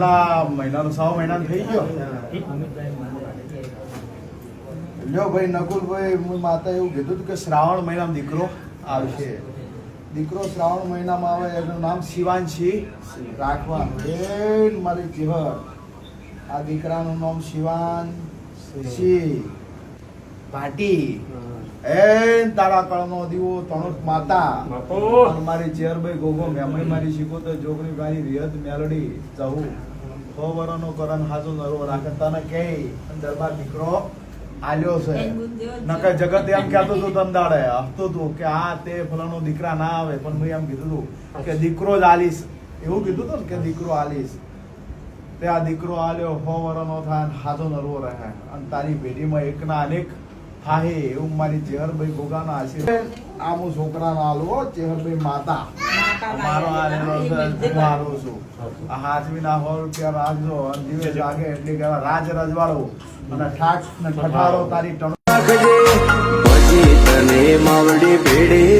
કેટલા મહિનાનો? સવા મહિના થઈ ગયો. લ્યો ભાઈ નકુલભાઈ હું માતા એવું કીધું હતું કે શ્રાવણ મહિનામાં દીકરો આવશે. દીકરો શ્રાવણ મહિનામાં આવે એનું નામ શિવાંશી રાખવાનું. બેન મારી જીવર આ દીકરાનું નામ શિવાંશી. ભાટી એન તારા કળનો દીવો તણુક માતા. મારી ચેર ભાઈ ગોગો મેમય મારી શીખો તો જોગણી મારી રિયત મેલડી જવું સો વરનો કરન હાજો નરો રાખે. તને કે દરબાર દીકરો આલ્યો છે. નકર જગત એમ કહેતો હતું તમ દાડે. હસતું હતું કે આ તે ફલાનો દીકરા ના આવે. પણ હું એમ કીધું તું કે દીકરો જ આલીશ. એવું કીધું તું કે દીકરો આલીશ. તે આ દીકરો આલ્યો સો વરનો થાય અને હાજો નરવો રહે અને તારી પેઢીમાં એકના અનેક થાય એવું મારી ચેહરભાઈ ગોગાના આશીર્વાદ. આ હું છોકરાનો આલો ચેહરભાઈ માતા. મારો હારેલો છું આ હાથમી ના હો રૂપિયા રાખજો દિવસ લાગે એટલે કે રાજ રજવાડો અને ઠાક તારી ટણ તને માવડી ભેડી